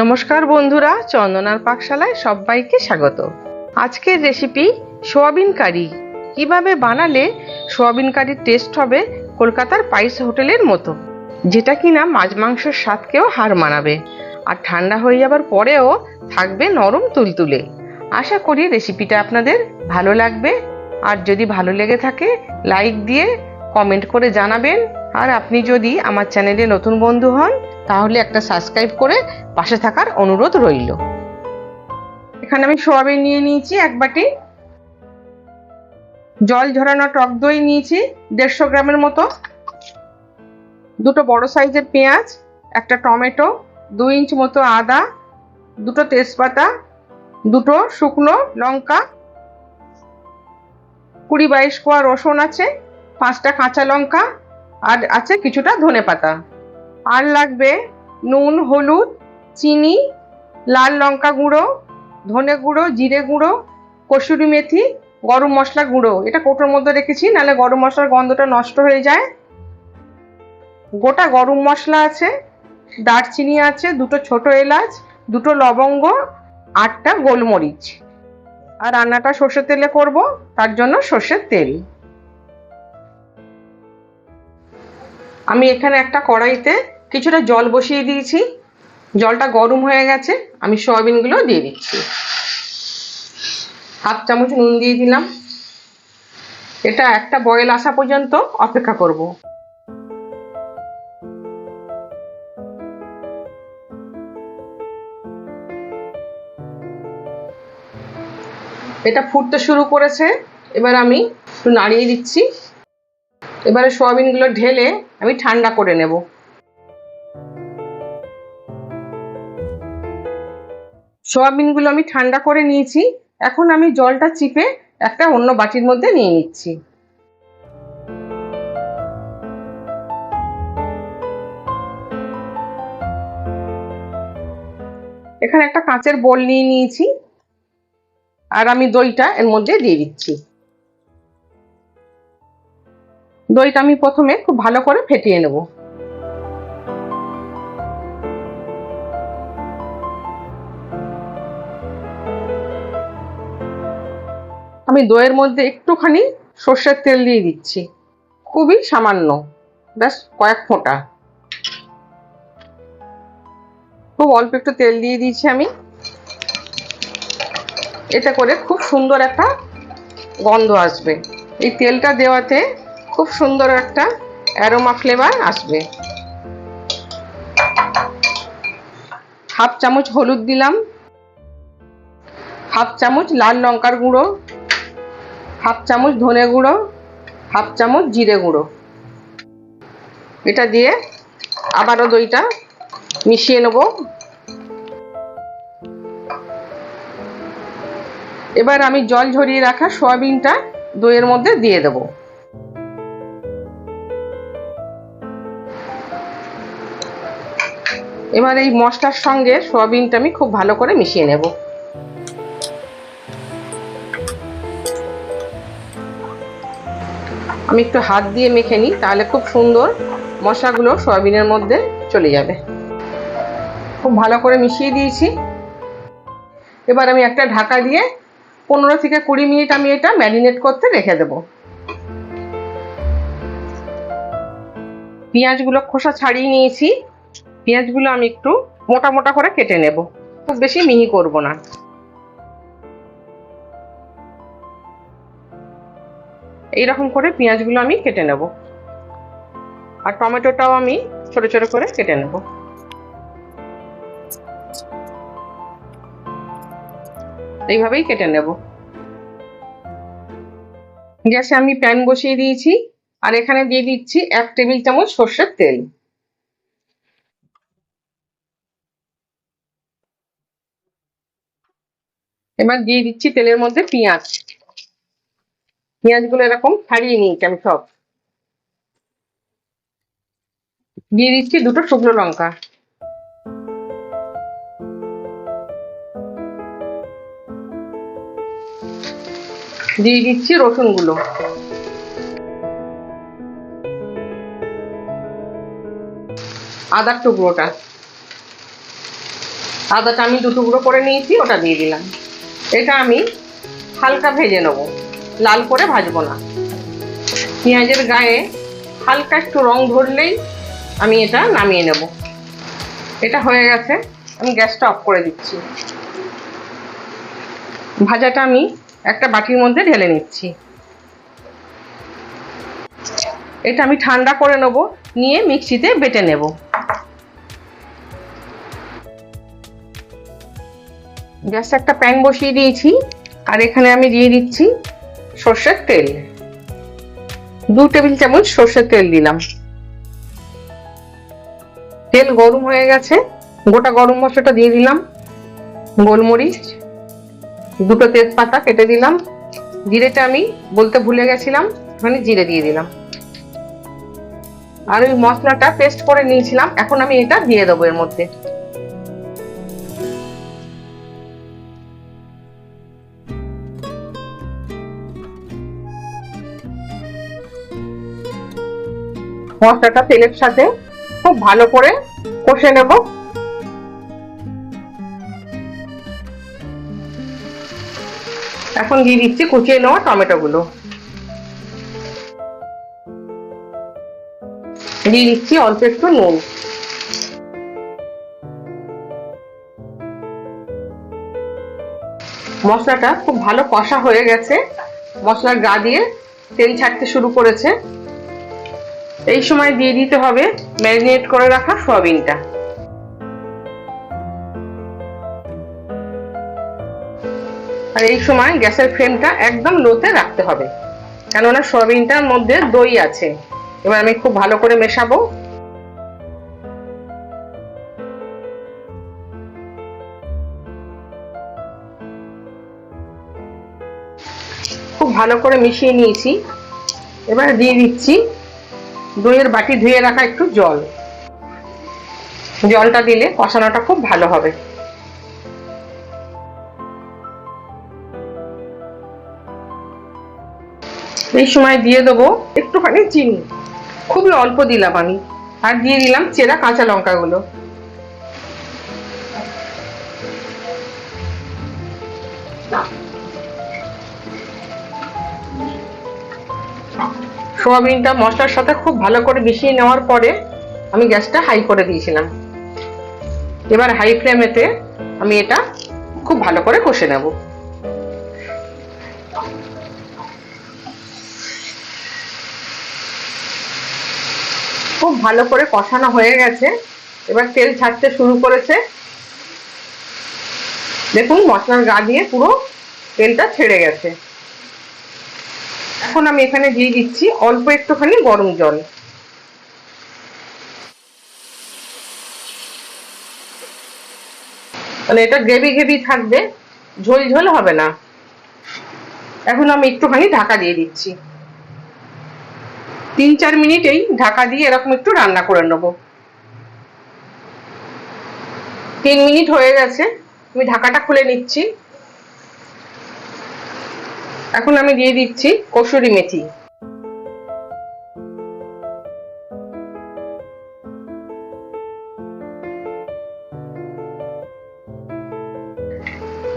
নমস্কার বন্ধুরা, চন্দনার পাকশালায় সবাইকে স্বাগত। আজকের রেসিপি সোয়াবিন কারি কীভাবে বানালে সোয়াবিন কারির টেস্ট হবে কলকাতার পাইস হোটেলের মতো, যেটা কিনা মাছ মাংসের স্বাদকেও হার মানাবে। আর ঠান্ডা হয়ে যাবার পরেও থাকবে নরম তুলতুলে। আশা করি রেসিপিটা আপনাদের ভালো লাগবে। আর যদি ভালো লেগে থাকে লাইক দিয়ে কমেন্ট করে জানাবেন। আর আপনি যদি আমার চ্যানেলে নতুন বন্ধু হন তাহলে একটা সাবস্ক্রাইব করে পাশে থাকার অনুরোধ রইল। এখানে আমি সোয়াবিন নিয়ে নিয়েছি এক বাটি। জল ঝরানো টক দই নিয়েছি দেড়শো গ্রামের মতো। দুটো বড় সাইজের পেঁয়াজ, একটা টমেটো, দুই ইঞ্চ মতো আদা, দুটো তেজপাতা, দুটো শুকনো লঙ্কা, কুড়ি বাইশ কোয়া রসুন আছে, পাঁচটা কাঁচা লঙ্কা, আর আছে কিছুটা ধনে পাতা আর লাগবে নুন, হলুদ, চিনি, লাল লঙ্কা গুঁড়ো, ধনে গুঁড়ো, জিরে গুঁড়ো, কসুরি মেথি, গরম মশলা গুঁড়ো। এটা কোটোর মধ্যে রেখেছি, নাহলে গরম মশলার গন্ধটা নষ্ট হয়ে যায়। গোটা গরম মশলা আছে, দারচিনি আছে, দুটো ছোট এলাচ, দুটো লবঙ্গ, আটটা গোলমরিচ। আর রান্নাটা সর্ষের তেলে করব, তার জন্য সর্ষের তেল। আমি এখানে একটা কড়াইতে কিছুটা জল বসিয়ে দিয়েছি। জলটা গরম হয়ে গেছে, আমি সয়াবিনগুলো দিয়ে দিচ্ছি। হাফ চামচ নুন দিয়ে দিলাম। এটা একটা বয়েল আসা পর্যন্ত অপেক্ষা করব। এটা ফুটতে শুরু করেছে, এবার আমি একটু নাড়িয়ে দিচ্ছি। এবারে সোয়াবিনগুলো ঢেলে আমি ঠান্ডা করে নেব। সোয়াবিনগুলো আমি ঠান্ডা করে নিয়েছি। এখন আমি জলটা চিপে একটা অন্য বাটির মধ্যে নিয়ে নিচ্ছি। এখানে একটা কাঁচের বোল নিয়ে নিয়েছি। আর আমি দইটা এর মধ্যে দিয়ে দিচ্ছি। দইটা আমি প্রথমে খুব ভালো করে ফেটিয়ে নেব। আমি দইয়ের মধ্যে একটুখানি সর্ষের তেল দিয়ে দিচ্ছি। খুবই সামান্য, ব্যাস কয়েক ফোঁটা। খুব অল্প একটু তেল দিয়ে দিয়েছি আমি। এতে করে খুব সুন্দর একটা গন্ধ আসবে। এই তেলটা দেওয়াতে খুব সুন্দর একটা অ্যারোমা ফ্লেভার আসবে। হাফ চামচ হলুদ দিলাম। হাফ চামচ লাল লঙ্কার গুঁড়ো। হাফ চামচ ধনে গুঁড়ো, হাফ চামচ জিরে গুঁড়ো। এটা দিয়ে আবারও দইটা মিশিয়ে নেব। এবার আমি জল ঝরিয়ে রাখা সয়াবিনটা দইয়ের মধ্যে দিয়ে দেবো। এবার এই মশলার সঙ্গে সোয়াবিনটা আমি খুব ভালো করে মিশিয়ে নেব। আমি একটু হাত দিয়ে মেখে নিই, তাহলে খুব সুন্দর মশলাগুলো সোয়াবিনের মধ্যে চলে যাবে। খুব ভালো করে মিশিয়ে দিয়েছি। এবার আমি একটা ঢাকা দিয়ে পনেরো থেকে কুড়ি মিনিট আমি এটা ম্যারিনেট করতে রেখে দেব। পেঁয়াজগুলো খোসা ছাড়িয়ে নিয়েছি। পেঁয়াজগুলো আমি একটু মোটা মোটা করে কেটে নেব। খুব বেশি মিহি করব না। এইরকম করে পেঁয়াজগুলো আমি কেটে নেব। আর টমেটোটাও আমি ছোট ছোট করে কেটে নেব। এইভাবেই কেটে নেব। গ্যাসে আমি প্যান বসিয়ে দিয়েছি। আর এখানে দিয়ে দিচ্ছি এক টেবিল চামচ সর্ষের তেল। এবার দিয়ে দিচ্ছি তেলের মধ্যে পেঁয়াজ। পেঁয়াজগুলো এরকম ছাড়িয়ে নিয়েছি আমি সব। দিয়ে দিচ্ছি দুটো শুকনো লঙ্কা। দিয়ে দিচ্ছি রসুনগুলো। আদার টুকরোটা। আদাটা আমি দু টুকরো করে নিয়েছি, ওটা দিয়ে দিলাম। এটা আমি হালকা ভেজে নেব। লাল করে ভাজবো না। পেঁয়াজের গায়ে হালকা একটু রং ধরলেই আমি এটা নামিয়ে নেব। এটা হয়ে গেছে, আমি গ্যাসটা অফ করে দিচ্ছি। ভাজাটা আমি একটা বাটির মধ্যে ঢেলে নিচ্ছি। এটা আমি ঠান্ডা করে নেব, নিয়ে মিক্সিতে বেটে নেব। গ্যাসে একটা প্যান বসিয়ে দিয়েছি, আর এখানে আমি দিয়ে দিচ্ছি সর্ষের তেল। দু টেবিল চামচ সর্ষের তেল দিলাম। তেল গরম হয়ে গেছে। গোটা গরম মশলাটা দিয়ে দিলাম। গোলমরিচ, দুটো তেজপাতা কেটে দিলাম। জিরেটা আমি বলতে ভুলে গেছিলাম মানে জিরে দিয়ে দিলাম। আর ওই মশলাটা পেস্ট করে নিয়েছিলাম, এখন আমি এটা দিয়ে দেবো এর মধ্যে। মশলাটা তেলের সাথে খুব ভালো করে কষে নেব। এখন দিয়ে দিচ্ছি কুচিয়ে নেওয়া টমেটো গুলো দিয়ে দিচ্ছি অল্প একটু নুন। মশলাটা খুব ভালো কষা হয়ে গেছে। মশলার গা দিয়ে তেল ছাড়তে শুরু করেছে। এই সময় দিয়ে দিতে হবে। ম্যারিনেট করে রাখা সয়াবিনটা। আর এই সময় গ্যাসের ফ্লেমটা একদম লোতে রাখতে হবে। কেননা সয়াবিনটার মধ্যে দই আছে। এবার আমি খুব ভালো করে মেশাবো। খুব ভালো করে মিশিয়ে নিয়েছি। এবার দিয়ে দিচ্ছি দইয়ের বাটি ধুয়ে রাখা একটু জল। জলটা দিলে কষানোটা খুব ভালো হবে। এই সময় দিয়ে দেবো একটুখানি চিনি। খুবই অল্প দিলাম আমি। আর দিয়ে দিলাম চেরা কাঁচা লঙ্কাগুলো। সোয়াবিনটা মশলার সাথে খুব ভালো করে মিশিয়ে নেওয়ার পরে আমি গ্যাসটা হাই করে দিয়েছিলাম। এবার হাই ফ্লেমেতে আমি এটা খুব ভালো করে কষে নেব। খুব ভালো করে কষানো হয়ে গেছে। এবার তেল ছাড়তে শুরু করেছে। দেখুন মশলার গা দিয়ে পুরো তেলটা ছেড়ে গেছে। এখন আমি এখানে দিয়ে দিচ্ছি অল্প একটুখানি গরম জল। মানে এটা গ্রেভি গ্রেভি থাকবে, ঝোল ঝোল হবে না। এখন আমি একটুখানি ঢাকা দিয়ে দিচ্ছি। তিন চার মিনিটেই ঢাকা দিয়ে এরকম একটু রান্না করে নেব। তিন মিনিট হয়ে গেছে, আমি ঢাকাটা খুলে নিচ্ছি। এখন আমি দিয়ে দিচ্ছি কসুরি মেথি।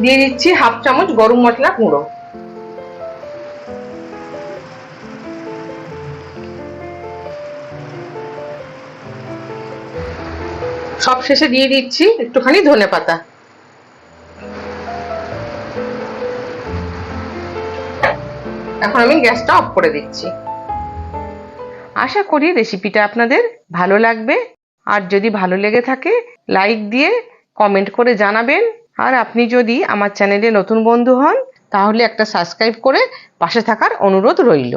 দিয়ে দিচ্ছি হাফ চামচ গরম মশলা গুঁড়ো সব শেষে দিয়ে দিচ্ছি একটুখানি ধনে পাতা এখন আমি গ্যাসটা অফ করে দিচ্ছি। আশা করি রেসিপিটা আপনাদের ভালো লাগবে। আর যদি ভালো লেগে থাকে লাইক দিয়ে কমেন্ট করে জানাবেন। আর আপনি যদি আমার চ্যানেলে নতুন বন্ধু হন, তাহলে একটা সাবস্ক্রাইব করে পাশে থাকার অনুরোধ রইল।